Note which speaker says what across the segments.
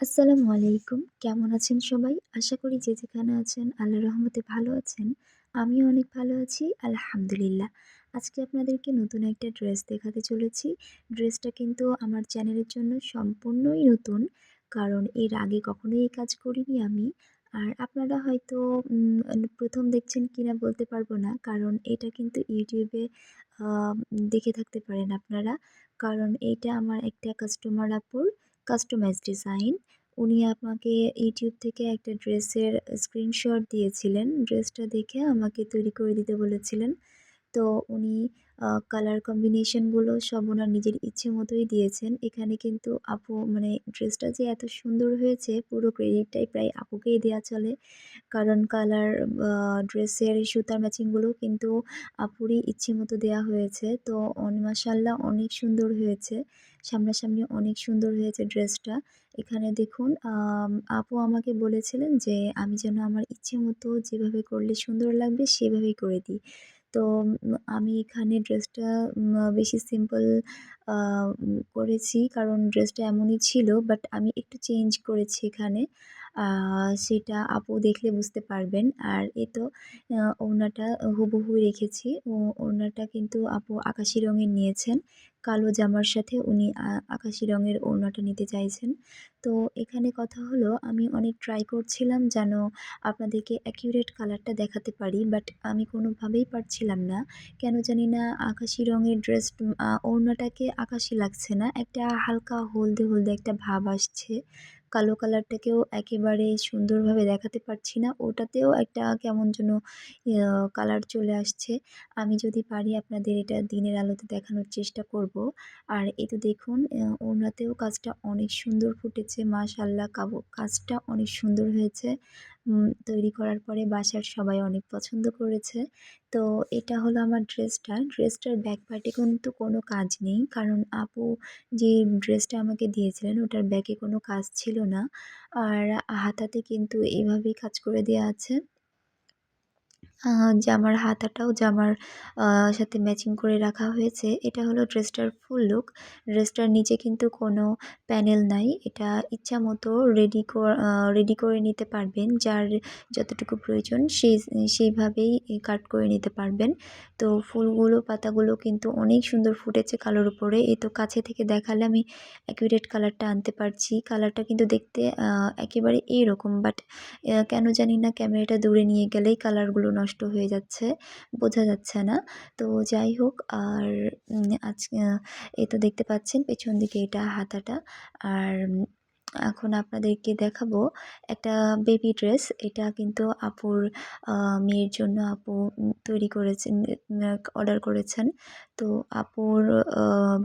Speaker 1: আসসালামু আলাইকুম। কেমন আছেন সবাই? আশা করি যে যেখানে আছেন আল্লাহর রহমতে ভালো আছেন। আমিও অনেক ভালো আছি, আলহামদুলিল্লাহ। আজকে আপনাদেরকে নতুন একটা ড্রেস দেখাতে চলেছি। ড্রেসটা কিন্তু আমার চ্যানেলের জন্য সম্পূর্ণই নতুন, কারণ এর আগে কখনোই এই কাজ করিনি আমি। আর আপনারা হয়তো প্রথম দেখছেন কিনা বলতে পারব না, কারণ এটা কিন্তু ইউটিউবে দেখে থাকতে পারেন আপনারা। কারণ এটা আমার একটা কাস্টমার আপুর কাস্টমাইজ ডিজাইন উনি আমাকে ইউটিউব থেকে একটা ড্রেসের স্ক্রিনশট দিয়েছিলেন। ড্রেসটা দেখে আমাকে তৈরি করে দিতে বলেছিলেন। তো উনি কালার কম্বিনেশনগুলো সব ওনার নিজের ইচ্ছে মতোই দিয়েছেন। এখানে কিন্তু আপু মানে ড্রেসটা যে এত সুন্দর হয়েছে, পুরো ক্রেডিটটাই প্রায় আপুকেই দেওয়া চলে। কারণ কালার ড্রেসের সুতার ম্যাচিংগুলো কিন্তু আপুরই ইচ্ছে মতো দেওয়া হয়েছে। তো মাসাল্লাহ অনেক সুন্দর হয়েছে। সামনাসামনি অনেক সুন্দর হয়েছে ড্রেসটা এখানে দেখুন আপু আমাকে বলেছিলেন যে, আমি যেন আমার ইচ্ছে মতো যেভাবে করলে সুন্দর লাগবে, সেভাবেই করে দিই। তো আমি এখানে ড্রেসটা বেশি সিম্পল করেছি। কারণ ড্রেসটা এমনই ছিল বাট আমি একটু চেঞ্জ করেছি এখানে। সেটা আপু দেখলে বুঝতে পারবেন। আর এ তো ওড়নাটা হুবহু রেখেছি। ওড়নাটা কিন্তু আপু আকাশি রঙের নিয়েছেন। কালো জামার সাথে উনি আকাশি রঙের ওড়নাটা নিতে চাইছেন। তো এখানে কথা হলো, আমি অনেক ট্রাই করছিলাম যেন আপনাদেরকে অ্যাকিউরেট কালারটা দেখাতে পারি বাট আমি কোনোভাবেই পারছিলাম না। কেন জানি না আকাশি রঙের ড্রেস ওড়নাটাকে আকাশি লাগছে না, একটা হালকা হলদে হলদে একটা ভাব আসছে। কালো কালারটাকেও একেবারে সুন্দরভাবে দেখাতে পারছি না। ওটাতেও একটা কেমন যেন কালার চলে আসছে। আমি যদি পারি আপনাদের এটা দিনের আলোতে দেখানোর চেষ্টা করব। আর এ তো দেখুন ওনাতেও কাজটা অনেক সুন্দর ফুটেছে। মাশাল্লাহ কাজটা অনেক সুন্দর হয়েছে। তৈরি করার পরে বাসার সবাই অনেক পছন্দ করেছে। তো এটা হলো আমার ড্রেসটা। ড্রেসটার ব্যাক পার্টে কিন্তু কোনো কাজ নেই। কারণ আপু যে ড্রেসটা আমাকে দিয়েছিলেন, ওটার ব্যাকে কোনো কাজ ছিল না। আর হাতাতে কিন্তু এভাবেই কাজ করে দেওয়া আছে। জামার হাতাটাও জামার সাথে ম্যাচিং করে রাখা হয়েছে, এটা হলো ড্রেসটার ফুল লুক ড্রেসটার নিচে কিন্তু কোনো প্যানেল নাই, এটা ইচ্ছা মতো রেডি রেডি করে নিতে পারবেন। যার যতটুকু প্রয়োজন সেই সেইভাবেই কাট করে নিতে পারবেন। তো ফুলগুলো, পাতাগুলো কিন্তু অনেক সুন্দর ফুটেছে কালোর উপরে। এই তো কাছে থেকে দেখালে আমি অ্যাকুরেট কালারটা আনতে পারছি। কালারটা কিন্তু দেখতে একেবারে এইরকম বাট কেন জানি না, ক্যামেরাটা দূরে নিয়ে গেলেই কালারগুলো নষ্ট হয়ে যাচ্ছে, বোঝা যাচ্ছে না। তো যাই হোক, আর আজকে এ তো দেখতে পাচ্ছেন পেছন দিকে এটা হাতাটা। আর এখন আপনাদেরকে দেখাবো একটা বেবি ড্রেস এটা কিন্তু আপুর মেয়ের জন্য আপু তৈরি করেছেন অর্ডার করেছেন। তো আপুর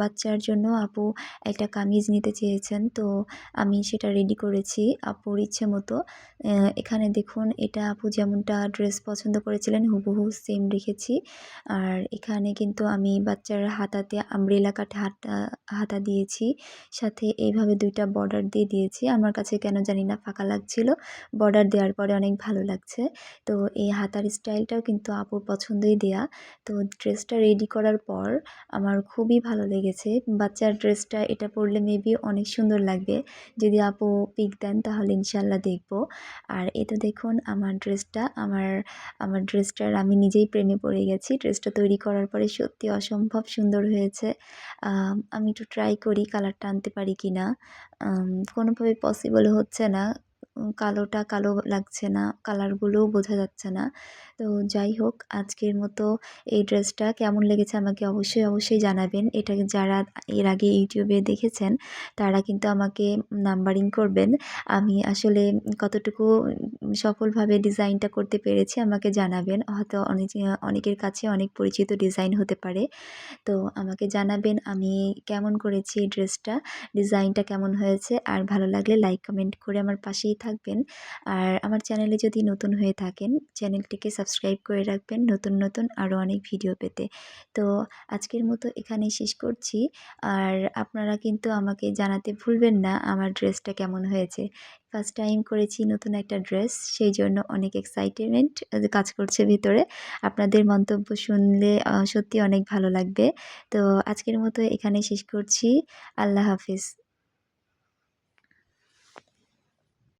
Speaker 1: বাচ্চার জন্য আপু একটা কামিজ নিতে চেয়েছেন। তো আমি সেটা রেডি করেছি আপুর ইচ্ছে মতো। এখানে দেখুন, এটা আপু যেমনটা ড্রেস পছন্দ করেছিলেন, হুবহু সেম রেখেছি। আর এখানে কিন্তু আমি বাচ্চার হাতাতে আমব্রেলা কাটে হাতা হাতা দিয়েছি। সাথে এইভাবে দুইটা বর্ডার দিয়ে দিয়েছি। আমার কাছে কেন জানি না ফাঁকা লাগছিল। বর্ডার দেওয়ার পরে অনেক ভালো লাগছে। তো এই হাতার স্টাইলটাও কিন্তু আপুর পছন্দই দেয়া। তো ড্রেসটা রেডি করার পর আমার খুবই ভালো লেগেছে। বাচ্চার ড্রেসটা, এটা পরলে মেবি অনেক সুন্দর লাগবে। যদি আপু পিক দেন তাহলে ইনশাল্লাহ দেখব। আর এ তো দেখুন, আমার ড্রেসটা, আমার আমার ড্রেসটার আমি নিজেই প্রেমে পড়ে গেছি। ড্রেসটা তৈরি করার পরে সত্যি অসম্ভব সুন্দর হয়েছে। আমি একটু ট্রাই করি কালারটা আনতে পারি কি না কোনোভাবে পসিবল হচ্ছে না। কালোটা কালো লাগছে না, কালারগুলোও বোঝা যাচ্ছে না। তো যাই হোক, আজকের মতো এই ড্রেসটা কেমন লেগেছে আমাকে অবশ্যই অবশ্যই জানাবেন। এটা যারা এর আগে ইউটিউবে দেখেছেন, তারা কিন্তু আমাকে নাম্বারিং করবেন। আমি আসলে কতটুকু সফলভাবে ডিজাইনটা করতে পেরেছি আমাকে জানাবেন। হয়তো অনেক, অনেকের কাছে অনেক পরিচিত ডিজাইন হতে পারে। তো আমাকে জানাবেন আমি কেমন করেছি এই ড্রেসটা, ডিজাইনটা কেমন হয়েছে। আর ভালো লাগলে লাইক, কমেন্ট করে আমার পাশেই থাকবেন। আর আমার চ্যানেলে যদি নতুন হয়ে থাকেন, চ্যানেলটিকে সাবস্ক্রাইব করে রাখবেন নতুন নতুন আরও অনেক ভিডিও পেতে। তো আজকের মতো এখানেই শেষ করছি। আর আপনারা কিন্তু আমাকে জানাতে ভুলবেন না আমার ড্রেসটা কেমন হয়েছে। ফার্স্ট টাইম করেছি নতুন একটা ড্রেস, সেই জন্য অনেক এক্সাইটেমেন্ট কাজ করছে ভিতরে। আপনাদের মন্তব্য শুনলে সত্যি অনেক ভালো লাগবে। তো আজকের মতো এখানে শেষ করছি। আল্লাহ হাফিজ।